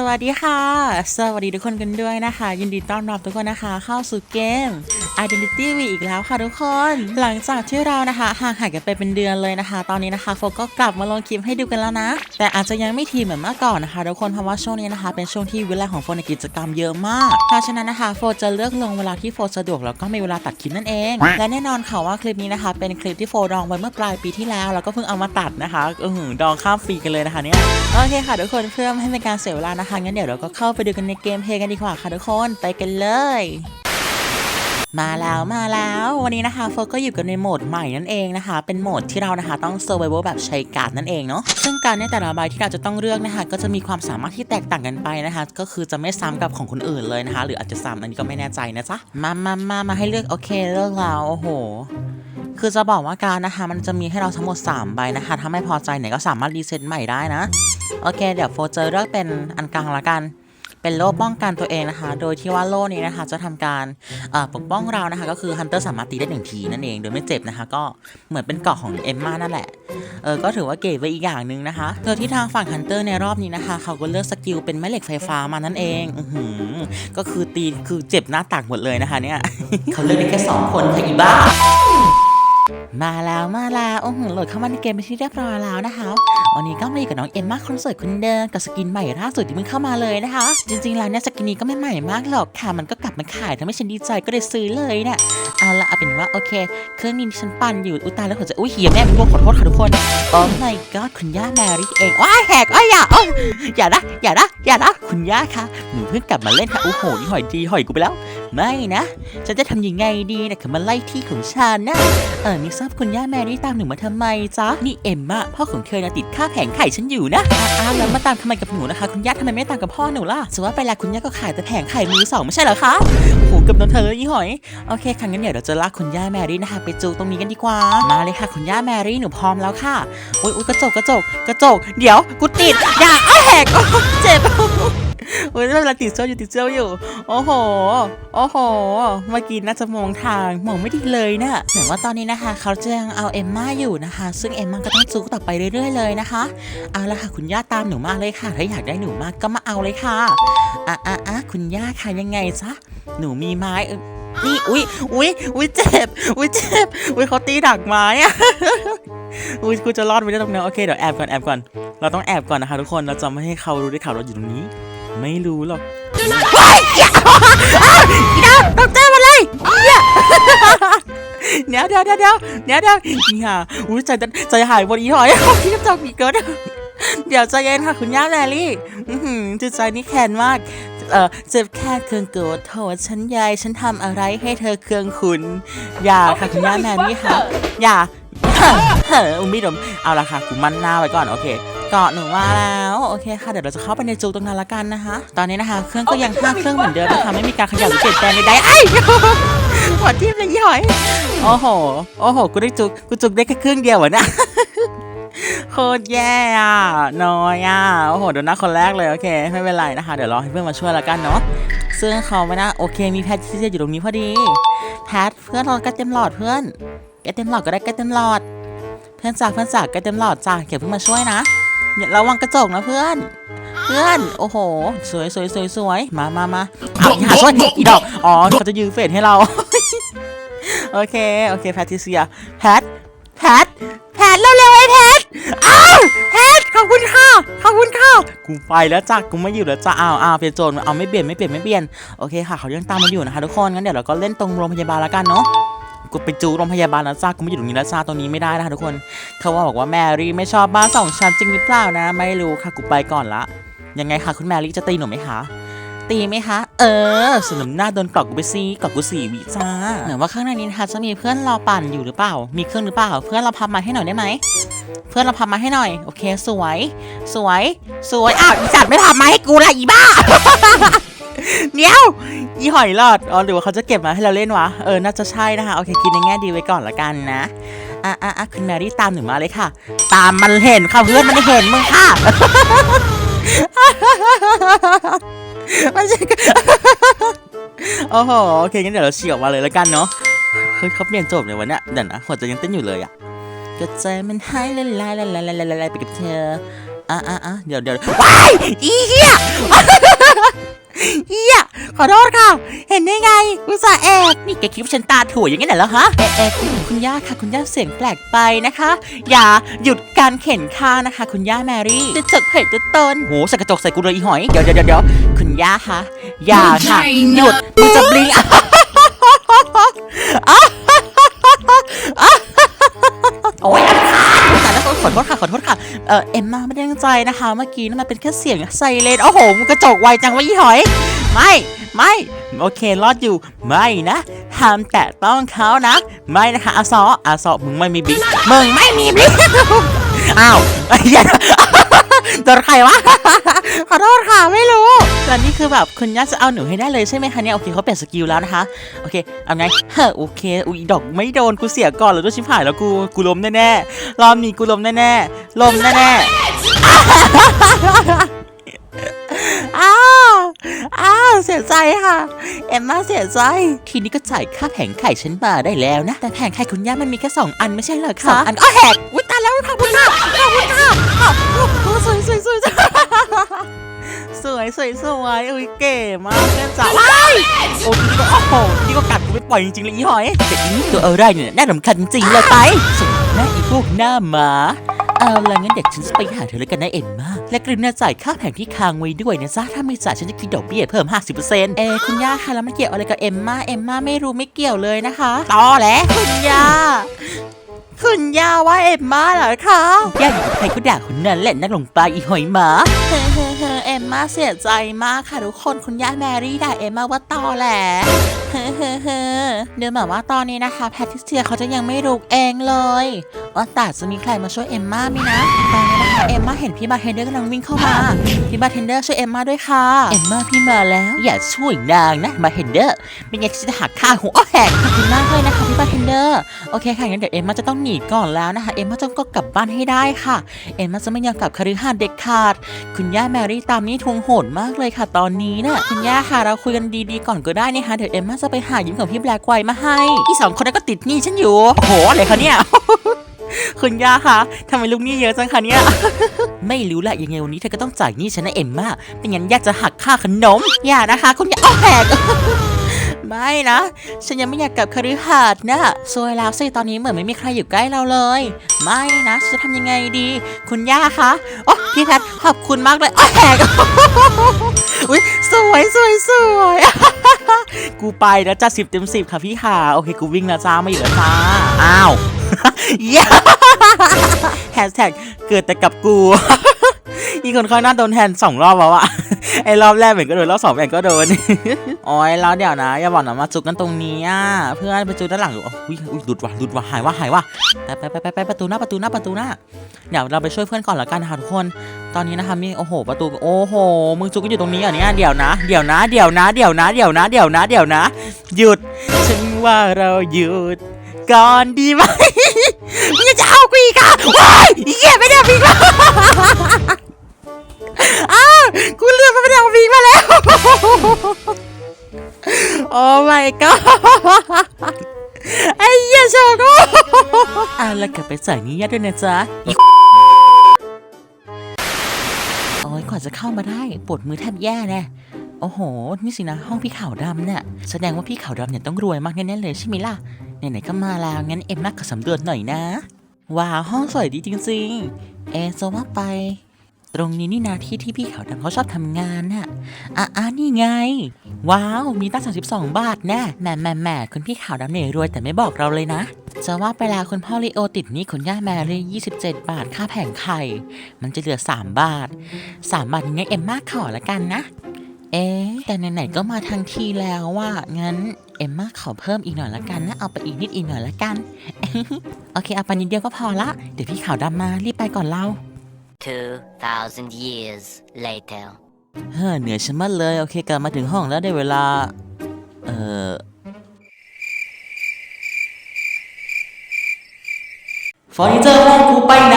สวัสดีค่ะ สวัสดีทุกคนกันด้วยนะคะ ยินดีต้อนรับทุกคนนะคะ เข้าสู่เกม Identity V อีกแล้วค่ะทุกคน หลังจากที่เรานะคะห่างหายกันไปเป็นเดือนเลยนะคะ ตอนนี้นะคะโฟก็กลับมาลงคลิปให้ดูกันแล้วนะ แต่อาจจะยังไม่ทีเหมือนเมื่อก่อนนะคะทุกคนเพราะว่าช่วงนี้นะคะ เป็นช่วงที่เวลาของโฟในกิจกรรมเยอะมากเพราะฉะนั้นนะคะโฟจะเลือกลงเวลาที่โฟสะดวกแล้วก็มีเวลาตัดคลิปนั่นเอง และแน่นอนค่ะว่าคลิปนี้นะคะ เป็นคลิปที่โฟดองไว้เมื่อปลายปีที่แล้วแล้วก็เพิ่งเอามาตัดนะคะอือหือดองข้ามปีกันเลยนะคะเนี่ยโอเคค่ะทุกคนเพื่อไม่ให้เป็นการเสียเวลานะคะงั้นเดี๋ยวเราก็เข้าไปดูกันในเกมเพลย์กันดีกว่าค่ะทุกคนไปกันเลยมาแล้วมาแล้ววันนี้นะคะโฟก็อยู่กันในโหมดใหม่นั่นเองนะคะ เป็นโหมดที่เรานะคะต้อง survival แบบใช้การ์ดนั่นเองเนาะซึ่งการในแต่ละใบที่เราจะต้องเลือกนะคะ ก็จะมีความสามารถที่แตกต่างกันไปนะคะ ก็คือจะไม่ซ้ำกับของคนอื่นเลยนะคะ หรืออาจจะซ้ำอันนี้ก็ไม่แน่ใจนะจ๊ะมามามามาให้เลือกโอเคเลือกเราโอ้โห คือจะบอกว่าการนะคะ มันจะมีให้เราทั้งหมด 3 ใบนะคะ ถ้าไม่พอใจเนี่ยก็สามารถรีเซ็ตใหม่ได้นะ โอเค เดี๋ยวโฟเจอเลือกเป็นอันกลางละกัน เป็นโล่ป้องกันตัวเองนะคะ โดยที่ว่าโล่นี้นะคะ จะทำการปกป้องเรานะคะ ก็คือฮันเตอร์สามารถตีได้หนึ่งทีนั่นเอง โดยไม่เจ็บนะคะ ก็เหมือนเป็นเกราะของเอมม่านั่นแหละ เออ ก็ถือว่าเก๋ไปอีกอย่างหนึ่งนะคะ โดยที่ทางฝั่งฮันเตอร์ในรอบนี้นะคะ เขาก็เลือกสกิลเป็นแม่เหล็กไฟฟ้ามานั่นเองอืก็คือตี คือเจ็บหน้าตักหมดเลยนะคะเนี่ย เขาเลือกได้แค่สองคนค่ะอีบ้า มาแล้วมาแล้วโอ้โหโหลดเข้ามาในเกมไปนที่เรียบร้อยแล้วนะคะวันนี้ก็มาอยู่กับน้องเอ็มมาคนสวยคนเดิมกับสกินใหม่ล่าสุดที่เพิ่งเข้ามาเลยนะคะ จริงๆแล้วเนี่ยสกินนี้ก็ไม่ใหม่มากหรอกค่ะมันก็กลับมาขายทำให้ฉันดีใจก็เลยซื้อเลยเนี่ยเอาละเอาเป็นว่าโอเค เครื่องนี้ฉันปั่นอยู่อุตายแล้วหัวใจอุ้ยเหียแม่เป็นพวกขอโทษค่ะทุกคนโอ้ my god คุณย่าแมรี่เองว้าแหกอ้อยอย่าอ้อยอย่านะอย่านะอย่านะคุณย่าคะหนูเพิ่งกลับมาเล่นค่ะโอ้โหหอยดีหอยกูไปแล้ว ไม่นะ ฉันจะทำยังไงดีนะเขามาไล่ที่ของฉันนะ เออนี่ทราบคุณย่าแมรี่ตามหนูมาทำไมจ๊ะ นี่เอ็มมาพ่อของเธอนะติดค่าแผงไข่ฉันอยู่นะอ้าวแล้วมาตามทำไมกับหนูนะคะ คุณย่าทำไมไม่ตามกับพ่อหนูล่ะถือว่าไปแล้วคุณย่าก็ขายแต่แผงไข่มือสองไม่ใช่เหรอคะโอ้โหกับโดนเธอเลยยี่หอย โอเคค่ะงั้นเดี๋ยวเราจะลากคุณย่าแมรี่นะคะไปจูตรงนี้กันดีกว่า มาเลยค่ะคุณย่าแมรี่หนูพร้อมแล้วค่ะอุ้ยอุ้ยกระจกกระจกกระจก เดี๋ยวกูติดอย่าอ้าแหกเจ็บ โอ้ยเวลาติดเสื้ออยู่ติดเสื้ออยู่ โอ้โห โอ้โห เมื่อกี้น่าจะมองทางมองไม่ดีเลยนะ่ะเหมือนว่าตอนนี้นะคะ เขาจะยังเอาเอมมาอยู่นะคะ ซึ่งเอมม่าก็ต้องจูกต่อไปเรื่อย ๆ เลยนะคะเอาละค่ะคุณย่าตามหนูมาเลยค่ะ ถ้าอยากได้หนูมากก็มาเอาเลยค่ะอะอะอะคุณย่าค่ะยังไงจ๊ะหนูมีไม้นี่อุ้ยอุ้ยอุ้ยเจ็บอุ้ยเจ็บอุ้ยเขาตีดักไม้อะอุ้ยกูจะรอดไปได้ตรงนี้โอเคเดี๋ยวแอบก่อนแอบก่อน เราต้องแอบก่อนนะคะทุกคนเราจะไม่ให้เขารู้ได้ข่าวเราอยู่ตรงนี้ไม่รู้หรอกเฮ้ยอย่าอ้าวอีดาวตกใจหมาเลยเหี้ยเดี๋ยวเดี๋ยวเดี๋ยวเดี๋ยวเดี๋ยวเดี๋ยวอีห่าอุ้ยใจจะใจหายบนอีหอยพี่กระจอกมีเกิดเดี๋ยวใจเย็นค่ะคุณย่าแลลี่จิตใจนี่แค้นมากเออเจ็บแค่เครื่องโกรธโทษฉันยายฉันทำอะไรให้เธอเครื่องคุณ อย่าค่ะคุณย่าแมรี่ค่ะ อย่าเฮ้ออุ้มไม่ดมเอาละค่ะกูมั่นหน้าไว้ก่อน โอเค เกาะหนูมาแล้วโอเคค่ะเดี๋ยวเราจะเข้าไปในจูตรงนั้นละกันนะคะ ตอนนี้นะคะ เครื่องก็ยังห้าเครื่องเหมือนเดิมนะคะไม่มีการขยับหรือเปลี่ยนแปลงใดๆไอ้หัวทิ่มเลยยี่หอยโอ้โหโอ้โหกูได้จุกกูจุกได้แค่เครื่องเดียวอะนะโคตรแย่อะน้อยอะโอ้โหโดนหน้าคนแรกเลยโอเค ไม่เป็นไรนะคะ เดี๋ยวรอให้เพื่อนมาช่วยละกันเนาะซึ่งเขาไม่น่าโอเคมีแพทที่จะอยู่ตรงนี้พอดีแพทเพื่อนเราใกล้เต็มหลอดเพื่อนใกล้เต็มหลอดก็ได้ใกล้เต็มหลอด เพื่อนจ๋าเพื่อนจ๋าใกล้เต็มหลอดจ้าเก็บเพิ่งมาช่วยนะ อย่าระวังกระจกนะเพื่อน เพื่อน โอ้โห สวยสวยสวยสวยมามามาเอาอย่าช่วยอีดอกอ๋อเขาจะยืนเฟดให้เรา โอเค โอเค แพทริเซีย แพท แพท แพท เร็วๆไอ้แพท อ้าวแพท ขอบคุณค่ะ ขอบคุณค่ะ กูไปแล้วจ้ะ กูไม่อยู่แล้วจ้ะ อ้าวอ้าวเปลี่ยนโจรเอาไม่เปลี่ยนไม่เปลี่ยนไม่เปลี่ยน โอเคค่ะ เขายังตามมาอยู่นะคะทุกคน งั้นเดี๋ยวเราก็เล่นตรงโรงพยาบาลแล้วกันเนาะ กูไปจูโรงพยาบาลแล้วจ้ากูไม่อยู่ตรงนี้แล้วจ้าตรงนี้ไม่ได้นะทุกคนเขาว่าบอกว่าแมรี่ไม่ชอบบ้านสองชั้นจริงหรือเปล่านะ ไม่รู้ค่ะกูไปก่อนละยังไงคะคุณแมรี่จะตีหนูไหมคะตีไหมคะ เออสนมหน้าโดนกรอกกูไปซีกรอกกูสี่วิจ้าเหมือนว่าข้างในนี้นะคะจะมีเพื่อนรอปั่นอยู่หรือเปล่า มีเครื่องหรือเปล่า เพื่อนเราพับมาให้หน่อยได้ไหม เพื่อนเราพับมาให้หน่อย โอเค สวย สวย สวย อ้าวอีจัดไม่พับมาให้กูละอีบ้า เดี๋ยวอีหอยหลอดอ๋อหรือว่าเขาจะเก็บมาให้เราเล่นวะ เออ น่าจะใช่นะคะ โอเคคิดในแง่ดีไว้ก่อนละกันนะ อะอะอะคุณแมรี่ตามหนูมาเลยค่ะ ตามมันเห็นค่ะเพื่อนมันเห็นมึงค่ะ มันจะโอ้โห โอเค งั้นเดี๋ยวเราเฉียวมาเลยล้วกันเนาะ เฮ้ยเขาเปลี่ยนจบเลยวะเนี่ยเดี๋ยวนะ หัวใจยังเต้นอยู่เลยอะก็ใจมันหายละลายละลายละลายละลายไปกับเธออะอะอะเดี๋ยวเดี๋ยวว้ายอีเหี้ย ขอโทษค่ะ เห็นได้ไงอุตส่าห์แอบนี่แกคิดว่าฉันตาถั่วอย่างนี้เหรอฮะเอ๊ะเอ๊ะคุณคุณย่าค่ะ คุณย่าเสียงแปลกไปนะคะ อย่าหยุดการเข็นค่านะคะ คุณย่าแมรี่จะจกเผ็ดจะตนโหใส่กระจกใส่กูเลยอีหอยเดี๋ยวเดี๋ยวเดี๋ยวคุณย่าคะอย่าค่ะหยุดมึงจะบลิงโอ้ยแต่แล้วก็ ขอโทษค่ะขอโทษค่ะเออเอ็มมาไม่ได้ตั้งใจนะคะ เมื่อกี้นั่นมันเป็นแค่เสียงไซเรนโอ้โหมันกระจกไวจังวะยี่หอย ไม่ไม่โอเครอดอยู่ไม่นะห้ามแตะต้องเขานะ ไม่นะคะอาซออาซอมึงไม่มีบลิกมึงไม่มีบิ๊กอ้าวอย่า โดนใครวะ ขอโทษค่ะไม่รู้แต่นี่คือแบบคุณย่าจะเอาหนูให้ได้เลยใช่ไหมคะเนี่ย โอเคเขาเปลี่ยนสกิลแล้วนะคะ โอเค เอาไงเฮ้อโอเค อุ้ยดอกไม่โดนกูเสียก่อนแล้วด้วยชิบหายแล้วกู กูล้มแน่ๆรอบนี้กูล้มแน่ๆล้มแน่ๆอ้าวอ้าวเสียใจค่ะ เอ็มมาเสียใจ ทีนี้ก็จ่ายค่าแผงไข่ฉันมาได้แล้วนะ แต่แผงไข่คุณย่ามันมีแค่สองอันไม่ใช่เหรอคะสองอันก็แหกอุ้ยตายแล้ว ขอบคุณค่ะขอบคุณค่ะขอบสวยสวยสวยสวยสวยสวยอุ้ยเก๋มากเพื่อนจ๋าว้ายโอ้ยนี่ก็โอ้โหนี่ก็กัดกูไม่ปล่อยจริงๆเลยอีหอยแต่นี่ตัวอะไรเนี่ยน่าสำคัญจริงเลยไปสุดหน้าอีพวกหน้าหมาเอาละงั้นเด็กฉันจะไปหาเธอแล้วกันนะเอ็มมาและกรุณาจ่ายค่าแผงที่ค้างไว้ด้วยนะจ๊ะถ้าไม่จ่ายฉันจะคิดดอกเบี้ยเพิ่ม 50%เอ้คุณย่าคะแล้วมันเกี่ยวอะไรกับเอ็มมาเอ็มมาไม่รู้ไม่เกี่ยวเลยนะคะต่อแหละคุณย่า คุณย่าว่าเอ็มมาเหรอคะย่าอยู่กับใครก็ด่าคนนั้นแหละนั่งลงไปอีหอยหมา เฮ้เฮ้เฮ้เอ็มมาเสียใจมากค่ะทุกคนคุณย่าแมรี่ด่าเอ็มมาว่าตอแหละเฮ้เฮ้เฮ้เดี๋ยวเหมือนว่าตอนนี้นะคะแพทริเซียเขาจะยังไม่รู้เองเลยว่าแต่จะมีใครมาช่วยเอ็มม่าไหมนะตอนนี้นะคะ เอ็มม่าเห็นพี่บาร์เทนเดอร์กำลังวิ่งเข้ามา พี่บาร์เทนเดอร์ช่วยเอ็มม่าด้วยค่ะ เอ็มม่าพี่มาแล้ว อย่าช่วยนางนะบาร์เทนเดอร์ไม่งั้นฉันจะหักค่าหัวอ้อแหกขอบคุณมากเลยนะคะพี่บาร์เทนเดอร์โอเคค่ะงั้นเดี๋ยวเอ็มม่าจะต้องหนีก่อนแล้วนะคะเอ็มม่าต้องก็กลับบ้านให้ได้ค่ะ เอ็มม่าจะไม่ยอมกลับคฤหาสน์เด็กขาด คุณย่าแมรี่ตามนี่ทวงโหดมากเลยค่ะ ตอนนี้น่ะคุณย่าค่ะเราคุยกันดีๆก่อนก็ได้นะคะเดี๋ยวเอ็มม่าจะไปหายิ้มของพี่แบล็กไวท์มาให้ที่สองคนนั้นก็ติดหนี้ฉันอยู่โอ้โหอะไรคะเนี่ย คุณย่าคะทำไมลูกหนี้เยอะจังคะเนี่ย ไม่รู้แหละยังไงวันนี้เธอก็ต้องจ่ายหนี้ฉันนะเอ็มม่าไม่งั้นย่าจะหักค่าขนม อย่านะคะ คุณย่าอ้อแหกไม่นะ ฉันยังไม่อยากกลับคฤหาสน์นะซวยแล้วสิตอนนี้เหมือนไม่มีใครอยู่ใกล้เราเลย ไม่นะจะทำยังไงดี คุณย่าคะโอ้พี่แพทขอบคุณมากเลยอ้อแหกอุ้ยสวยสวยสวยกูไปแล้วจ้าสิบเต็มสิบค่ะพี่ค่ะ โอเคกูวิ่งแล้วจ้าไม่อยู่แล้วจ้า อ้าว เย้แฮชแท็กเกิดแต่กับกูอีกคนข้างหน้าโดนแทนสองรอบแล้วอะไอรอบแรกเหมือนก็โดนรอบสองแม่งก็โดนโอ้ยแล้วเดี๋ยวนะอย่าบอกนะมาจุกกันตรงนี้อะเพื่อนไปจุกด้านหลังอุ้ยอุ้ยหลุดว่ะหลุดว่ะหายว่ะหายว่ะไปไปไปไปประตูหน้าประตูหน้าประตูหน้าเดี๋ยวเราไปช่วยเพื่อนก่อนละกันนะคะทุกคน ตอนนี้นะคะมีโอ้โห ประตูโอ้โหมึงจุกก็อยู่ตรงนี้อะเนี่ยเดี๋ยวนะเดี๋ยวนะเดี๋ยวนะเดี๋ยวนะเดี๋ยวนะเดี๋ยวนะเดี๋ยวนะ หยุดฉันว่าเราหยุดก่อนดีไหม มึงจะเอากูอีกอะว้ายอีเหี้ยไม่ได้เอาปีกมาอ้าวกูเลือกไม่ได้เอาปีกมาแล้ว โอ้ my god ไอ้เหี้ยโชว์กูอะแล้วกลับไปจ่ายหนี้ญาติด้วยนะจ๊ะอีโอ้ยกว่าจะเข้ามาได้ปวดมือแทบแย่แน่โอ้โห นี่สินะห้องพี่ขาวดำเนี่ยแสดงว่าพี่ขาวดำเนี่ยต้องรวยมากแน่ๆเลยใช่ไหมล่ะ ไหนๆก็มาแล้วงั้นเอ็มมาขอสำรวจหน่อยนะ ว้าวห้องสวยดีจริงๆ เอะจะว่าไป ตรงนี้นี่นาที่ที่พี่ขาวดำเขาชอบทำงานน่ะอะอะนี่ไง ว้าวมีตั้ง32 บาทแน่แหม่แหม่แหม่คุณพี่ขาวดำเนี่ยรวยแต่ไม่บอกเราเลยนะ จะว่าไปแล้วคุณพ่อลีโอติดหนี้คุณย่าแมรี่27 บาทค่าแผงไข่ มันจะเหลือ 3 บาท 3 บาทยังไงเอ็มมาขอละกันนะ เอ๊ะ แต่ไหนๆก็มาทางทีแล้วว่างั้นเอ็มมาขอเพิ่มอีกหน่อยละกันนะ เอาไปอีกนิดอีกหน่อยละกัน โอเค เอาไปนิดเดียวก็พอละ เดี๋ยวพี่ขาวดำมา รีบไปก่อนเรา 2,000 years later. เฮ้อเหนื่อยฉันมากเลย โอเคกลับมาถึงห้องแล้วได้เวลา เอ่อ เฟอร์นิเจอร์ห้องกูไปไหน